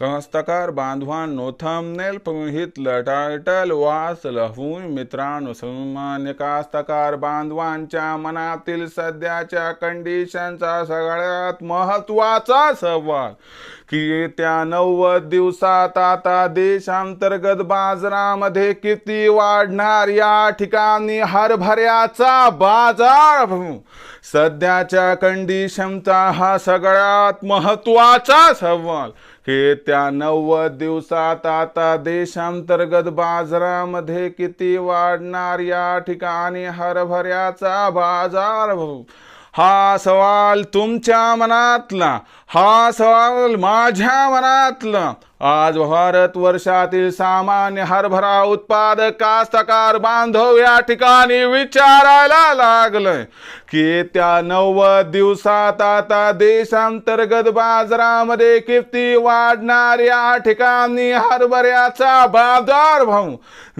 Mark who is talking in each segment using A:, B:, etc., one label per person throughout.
A: कास्तकार बांधवान नोथमनेल पाहितलं लटाटल वास लहून मित्रांनो सन्मान्य कास्तकार बांधवांच्या मनातील सध्याच्या कंडिशनचा सगळ्यात महत्त्वाचा सवाल की येत्या नव्वद दिवसात आता देशांतर्गत बाजारामध्ये किती वाढणार या ठिकाणी हरभऱ्याचा बाजार? सध्याच्या कंडिशनचा हा सगळ्यात महत्त्वाचा सवाल की त्या नव्वद दिवसात आता देशांतर्गत बाजारामध्ये किती वाढणार या ठिकाणी हरभऱ्याचा बाजार? हा सवाल तुमच्या मनातला हा सवाल माझ्या मनातला. आज भारत वर्षातील सामान्य हरभरा उत्पादक कास्तकार बांधव या ठिकाणी विचारायला लागलंय की त्या नव्वद दिवसात आता देशांतर्गत बाजारामध्ये किती वाढणार या ठिकाणी हरभऱ्याचा बाजार भाव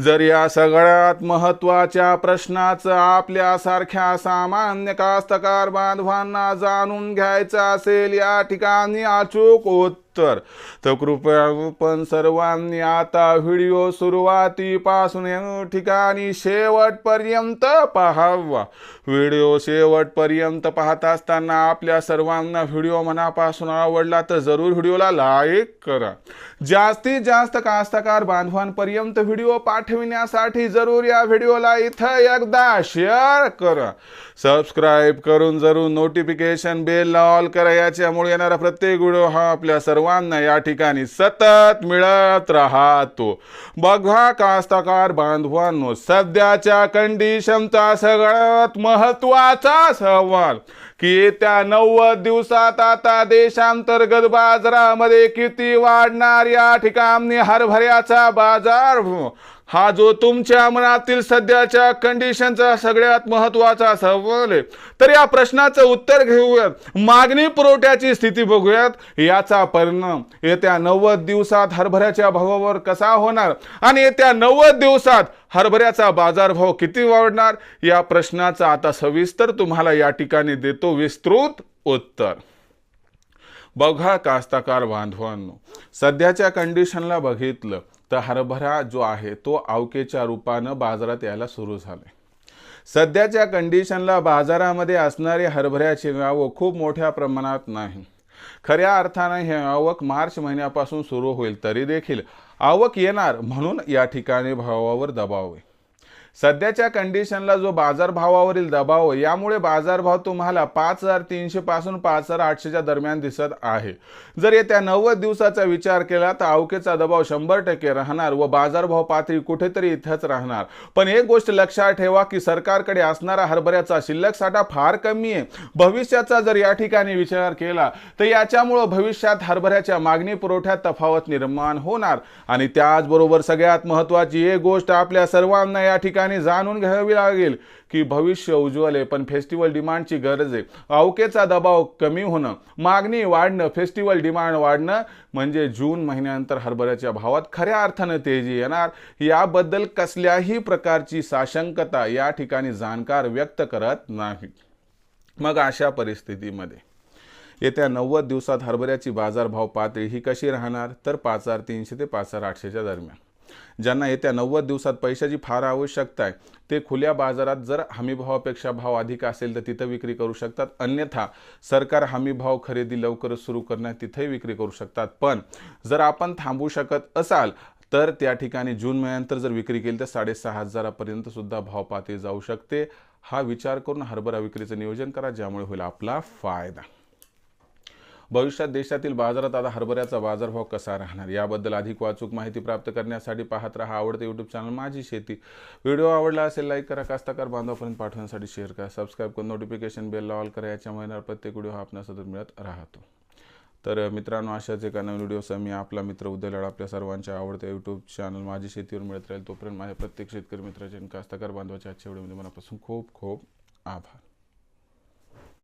A: जर या सगळ्यात महत्त्वाच्या प्रश्नाचं आपल्यासारख्या सामान्य कास्तकार बांधवांना जाणून घ्यायचं असेल या ठिकाणी अचूक उत्तर तर कृपया पण सर्वांनी आता व्हिडिओ सुरुवातीपासून ठिकाणी शेवटपर्यंत पाहावा. व्हिडिओ शेवटपर्यंत पाहत असताना आपल्या सर्वांना व्हिडिओ मनापासून आवडला तर जरूर व्हिडिओला लाईक करा. जास्तीत जास्त कास्तकार बांधवांपर्यंत व्हिडिओ पाठविण्यासाठी जरूर या व्हिडिओला इथं एकदा शेअर करा. सबस्क्राईब करून जरूर नोटिफिकेशन बेल ऑल करा. याच्यामुळे येणारा प्रत्येक व्हिडिओ हा आपल्या सर्व सर्वांना या ठिकाणी सतत मिळत राहतो. बघा कास्तकार बांधवांनो सध्याच्या कंडिशनचा सगळ्यात महत्त्वाचा सवाल की येत्या नव्वद दिवसात आता देशांतर्गत बाजारामध्ये किती वाढणार या ठिकाणी हरभऱ्याचा बाजार? हा जो तुमच्या मनातील सध्याच्या कंडिशनचा सगळ्यात महत्त्वाचा सवाल आहे. तर या प्रश्नाचं उत्तर घेऊयात. मागणी पुरवठ्याची स्थिती बघूयात. याचा परिणाम येत्या नव्वद दिवसात हरभऱ्याच्या भावावर कसा होणार? आणि येत्या नव्वद दिवसात हरभऱ्याचा बाजारभाव किती वाढणार? या प्रश्नाचा आता सविस्तर तुम्हाला या ठिकाणी देतो विस्तृत उत्तर. बघा कास्ताकार बांधवांनो सध्याच्या कंडिशनला बघितलं तर हरभरा जो आहे तो अवकेच्या रूपानं बाजारात यायला सुरू झाले सध्याच्या कंडिशनला बाजारामध्ये असणारी हरभऱ्याची आवक खूप मोठ्या प्रमाणात नाही. खऱ्या अर्थानं हे आवक मार्च महिन्यापासून सुरू होईल तरी देखील आवक येणार म्हणून या ठिकाणी भावावर दबाव आहे. सध्याच्या कंडिशनला जो बाजारभावावरील दबाव आहे, यामुळे बाजारभाव तुम्हाला पाच हजार तीनशे पासून पाच हजार आठशेच्या दरम्यान दिसत आहे. जर येत्या नव्वद दिवसाचा विचार केला तर अवकेचा दबाव शंभर टक्के राहणार व बाजारभाव पातळी कुठेतरी इथंच राहणार. पण एक गोष्ट लक्षात ठेवा की सरकारकडे असणारा हरभऱ्याचा शिल्लक साठा फार कमी आहे. भविष्याचा जर या ठिकाणी विचार केला तर याच्यामुळं भविष्यात हरभऱ्याच्या मागणी पुरवठ्यात तफावत निर्माण होणार. आणि त्याचबरोबर सगळ्यात महत्वाची एक गोष्ट आपल्या सर्वांना या ठिकाणी ठिकाणी जाणून घ्यावी लागेल की भविष्य उज्ज्वल आहे पण फेस्टिवल डिमांडची गरज आहे. अवकेचा दबाव कमी होणं मागणी वाढणं फेस्टिवल डिमांड वाढणं म्हणजे जून महिन्यानंतर हरभऱ्याच्या भावात खऱ्या अर्थानं तेजी येणार. याबद्दल कसल्याही प्रकारची साशंकता या ठिकाणी जाणकार व्यक्त करत नाही. मग अशा परिस्थितीमध्ये येत्या नव्वद दिवसात हरभऱ्याची बाजारभाव पातळी ही कशी राहणार? तर पाच हजार तीनशे ते पाच हजार आठशेच्या दरम्यान. ज्यांना येत्या नव्वद दिवसात पैशाची फार आवश्यकता आहे. ते खुल्या बाजारात जर हमीभावापेक्षा भाव अधिक असेल तर तिथं विक्री करू शकतात. अन्यथा सरकार हमीभाव खरेदी लवकरच सुरू करण्यात तिथेही विक्री करू शकतात. पण जर आपण थांबू शकत असाल तर त्या ठिकाणी जून महिन्यानंतर जर विक्री केली तर साडेसहा हजारापर्यंत सुद्धा भाव पातळी जाऊ शकते. हा विचार करून हरभरा विक्रीचं नियोजन करा ज्यामुळे होईल आपला फायदा. भविष्यात देशातील बाजारात आता हरभऱ्याचा बाजारभाव कसा राहणार? याबद्दल अधिक वाचूक माहिती प्राप्त करण्यासाठी पाहत राहा आवडते यूट्यूब चॅनल माझी शेती. व्हिडिओ आवडला असेल लाईक करा. कास्ताकार बांधवापर्यंत पाठवण्यासाठी शेअर करा. सबस्क्राईब करून नोटिफिकेशन बेल ऑल करा. याच्यामुळे येणारा प्रत्येक व्हिडिओ हा सतत मिळत राहतो. तर मित्रांनो अशाच एका नवीन व्हिडिओसह मी आपला मित्र उदय लढा आपल्या सर्वांच्या आवडत्या यूट्यूब चॅनल माझी शेतीवर मिळत राहील तोपर्यंत माझ्या प्रत्येक शेतकरी मित्राचे आणि कास्ताकार बांधवाच्या आजच्या व्हिडिओमध्ये मनापासून खूप खूप आभार.